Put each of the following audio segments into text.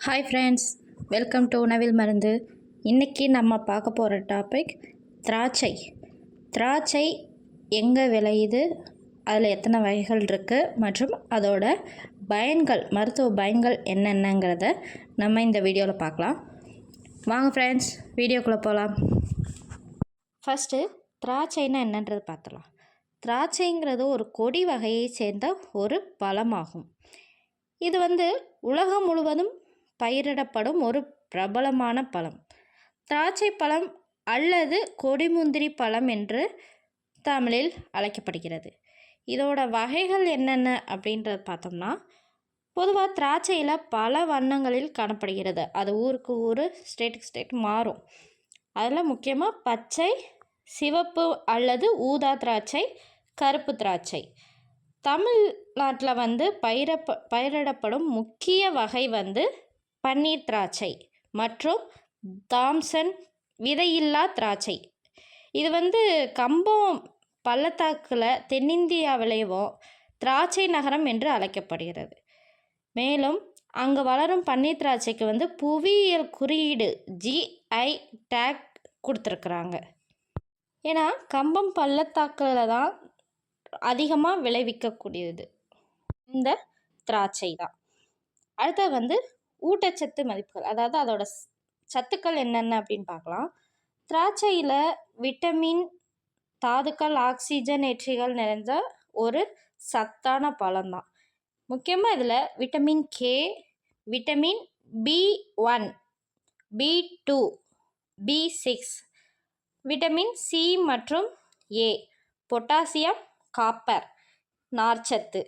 Hi friends welcome to உணவில் மருந்து இன்றைக்கி நம்ம பார்க்க போகிற டாபிக் திராட்சை. திராட்சை எங்கே விளையுது? அதில் எத்தனை வகைகள் இருக்குது மற்றும் அதோட பயன்கள் மருத்துவ பயன்கள் என்னென்னங்கிறத நம்ம இந்த வீடியோவில் பார்க்கலாம். வாங்க ஃப்ரெண்ட்ஸ் வீடியோக்குள்ளே போகலாம் ஃபஸ்ட்டு திராட்சைன்னா என்னன்றது பார்த்துலாம் திராட்சைங்கிறது ஒரு கொடி வகையை சேர்ந்த ஒரு பழமாகும். இது வந்து உலகம் முழுவதும் பயிரிடப்படும் ஒரு பிரபலமான பழம். திராட்சை பழம் அல்லது கொடிமுந்திரி பழம் என்று தமிழில் அழைக்கப்படுகிறது. இதோட வகைகள் என்னென்ன அப்படின்றத பார்த்தோம்னா பொதுவாக திராட்சையில் பல வண்ணங்களில் காணப்படுகிறது. அது ஊருக்கு ஊர் ஸ்டேட்டுக்கு ஸ்டேட் மாறும். அதில் முக்கியமாக பச்சை சிவப்பு அல்லது ஊதா திராட்சை கருப்பு திராட்சை. தமிழ்நாட்டில் வந்து பயிரப்ப பயிரிடப்படும் முக்கிய வகை வந்து பன்னீர் திராட்சை மற்றும் தாம்சன் விதையில்லா திராட்சை. இது வந்து கம்பம் பள்ளத்தாக்கில் தென்னிந்தியா விளைவும் திராட்சை நகரம் என்று அழைக்கப்படுகிறது. மேலும் அங்கே வளரும் பன்னீர் திராட்சைக்கு வந்து புவியியல் குறியீடு ஜிஐ டேக் கொடுத்துருக்குறாங்க. ஏன்னா கம்பம் பள்ளத்தாக்கில் தான் அதிகமாக விளைவிக்கக்கூடியது. இந்த திராட்சை தான். அடுத்தது வந்து ஊட்டச்சத்து மதிப்புகள் அதாவது அதோட சத்துக்கள் என்னென்ன அப்படின்னு பார்க்கலாம். திராட்சையில் விட்டமின் தாதுக்கள் ஆக்சிஜன் ஏற்றிகள் நிறைந்த ஒரு சத்தான பழம்தான் முக்கியமாக இதில் vitamin K vitamin B one B two B six vitamin C மற்றும் ஏ பொட்டாசியம் காப்பர் நார்ச்சத்து.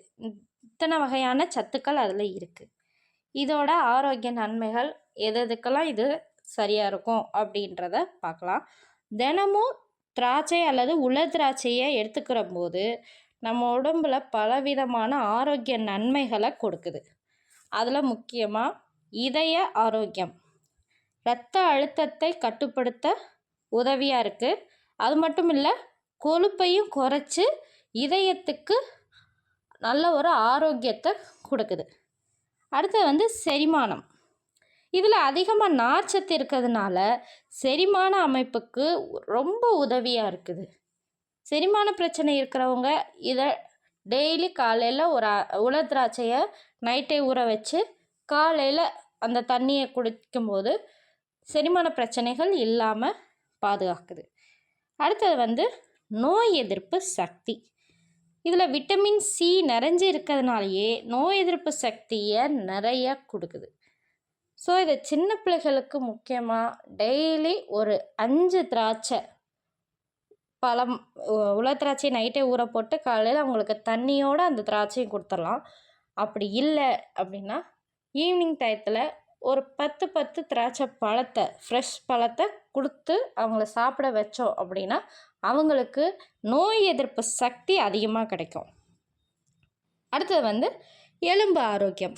இத்தனை வகையான சத்துக்கள் அதில் இருக்குது இதோட ஆரோக்கிய நன்மைகள் எது எதுக்கெல்லாம் இது சரியாக இருக்கும் அப்படின்றத பார்க்கலாம். தினமும் திராட்சை அல்லது உலர் திராட்சையை எடுத்துக்கிற போது நம்ம உடம்பில் பலவிதமான ஆரோக்கிய நன்மைகளை கொடுக்குது. அதில் முக்கியமாக இதய ஆரோக்கியம். இரத்த அழுத்தத்தை கட்டுப்படுத்த உதவியாக இருக்குது அது மட்டும் இல்லை கொழுப்பையும் குறைச்சி இதயத்துக்கு நல்ல ஒரு ஆரோக்கியத்தை கொடுக்குது. அடுத்தது வந்து செரிமானம். இதில் அதிகமாக நார்ச்சத்து இருக்கிறதுனால செரிமான அமைப்புக்கு ரொம்ப உதவியாக இருக்குது. செரிமான பிரச்சனை இருக்கிறவங்க இதை டெய்லி காலையில் ஒரு உலர் திராட்சையை நைட்டே ஊற வச்சு காலையில் அந்த தண்ணியை குடிக்கும்போது செரிமான பிரச்சனைகள் இல்லாமல் பாதுகாக்குது. அடுத்தது வந்து நோய் எதிர்ப்பு சக்தி. இதில் விட்டமின் சி நிறைஞ்சு இருக்கிறதுனாலையே நோய் எதிர்ப்பு சக்தியை நிறைய கொடுக்குது. ஸோ இதை சின்ன பிள்ளைகளுக்கு முக்கியமாக டெய்லி ஒரு அஞ்சு திராட்சை பழம் உல திராட்சை நைட்டே ஊற போட்டு காலையில் அவங்களுக்கு தண்ணியோடு அந்த திராட்சையும் கொடுத்துடலாம். அப்படி இல்லை அப்படின்னா ஈவினிங் டயத்தில் ஒரு பத்து பத்து திராட்சை பழத்தை ஃப்ரெஷ் பழத்தை கொடுத்து அவங்கள சாப்பிட வச்சோம் அப்படின்னா அவங்களுக்கு நோய் எதிர்ப்பு சக்தி அதிகமாக கிடைக்கும். அடுத்தது வந்து எலும்பு ஆரோக்கியம்.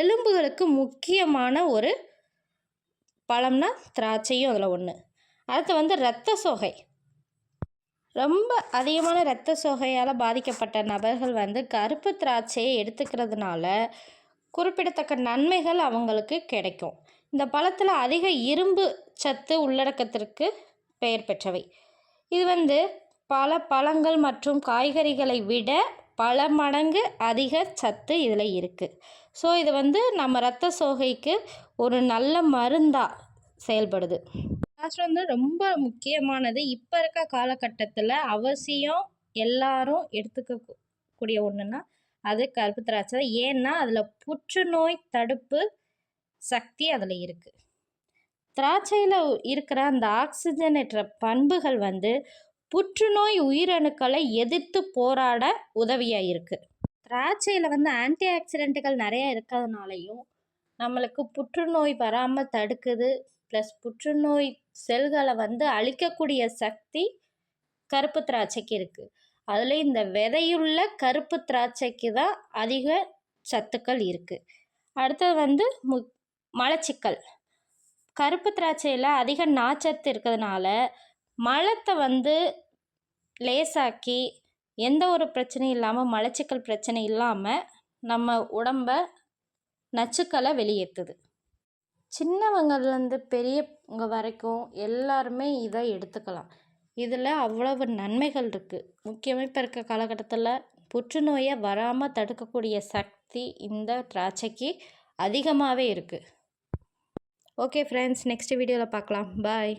எலும்புகளுக்கு முக்கியமான ஒரு பழம்னா திராட்சையும் அதில் ஒன்று அடுத்து வந்து இரத்த சோகை. ரொம்ப அதிகமான இரத்த சோகையால் பாதிக்கப்பட்ட நபர்கள் வந்து கருப்பு திராட்சையை எடுத்துக்கிறதுனால குறிப்பிடத்தக்க நன்மைகள் அவங்களுக்கு கிடைக்கும். இந்த பழத்தில் அதிக இரும்பு சத்து உள்ளடக்கத்திற்கு பெயர் பெற்றவை. இது வந்து பல பழங்கள் மற்றும் காய்கறிகளை விட பல மடங்கு அதிக சத்து இதில் இருக்குது ஸோ இது வந்து நம்ம ரத்த சோகைக்கு ஒரு நல்ல மருந்தாக செயல்படுது. திராட்சை வந்து ரொம்ப முக்கியமானது இப்போ இருக்க காலகட்டத்தில் அவசியம் எல்லாரும் எடுத்துக்க கூடிய ஒன்றுன்னா அது கருப்பு திராட்சை. தான். ஏன்னா அதில் புற்றுநோய் தடுப்பு சக்தி அதில் இருக்குது திராட்சையில் இருக்கிற அந்த ஆக்சிஜனேற்ற பண்புகள் வந்து புற்றுநோய் உயிரணுக்களை எதிர்த்து போராட உதவியாக இருக்குது திராட்சையில் வந்து ஆன்டி ஆக்சிடென்ட்டுகள் நிறைய இருக்கிறதுனாலையும் நம்மளுக்கு புற்றுநோய் வராமல் தடுக்குது. ப்ளஸ் புற்றுநோய் செல்களை வந்து அழிக்கக்கூடிய சக்தி கருப்பு திராட்சைக்கு இருக்குது அதில் இந்த விதையுள்ள கருப்பு திராட்சைக்கு தான் அதிக சத்துக்கள் இருக்குது அடுத்தது வந்து மு மலச்சிக்கல். கருப்பு திராட்சையில் அதிக நார்ச்சத்து இருக்கிறதுனால மலத்தை வந்து லேசாக்கி எந்த ஒரு பிரச்சனையும் இல்லாமல் மலச்சிக்கல் பிரச்சனை இல்லாமல் நம்ம உடம்ப நச்சுக்களை வெளியேற்றுது சின்னவங்கள்லேருந்து பெரியவங்க வரைக்கும் எல்லாருமே இதை எடுத்துக்கலாம். இதில் அவ்வளவு நன்மைகள் இருக்குது முக்கியமாக இப்போ இருக்க காலகட்டத்தில் புற்றுநோயை வராமல் தடுக்கக்கூடிய சக்தி இந்த திராட்சைக்கு அதிகமாகவே இருக்குது ஓகே ஃப்ரெண்ட்ஸ் நெக்ஸ்ட் வீடியோவில் பார்க்கலாம். பாய்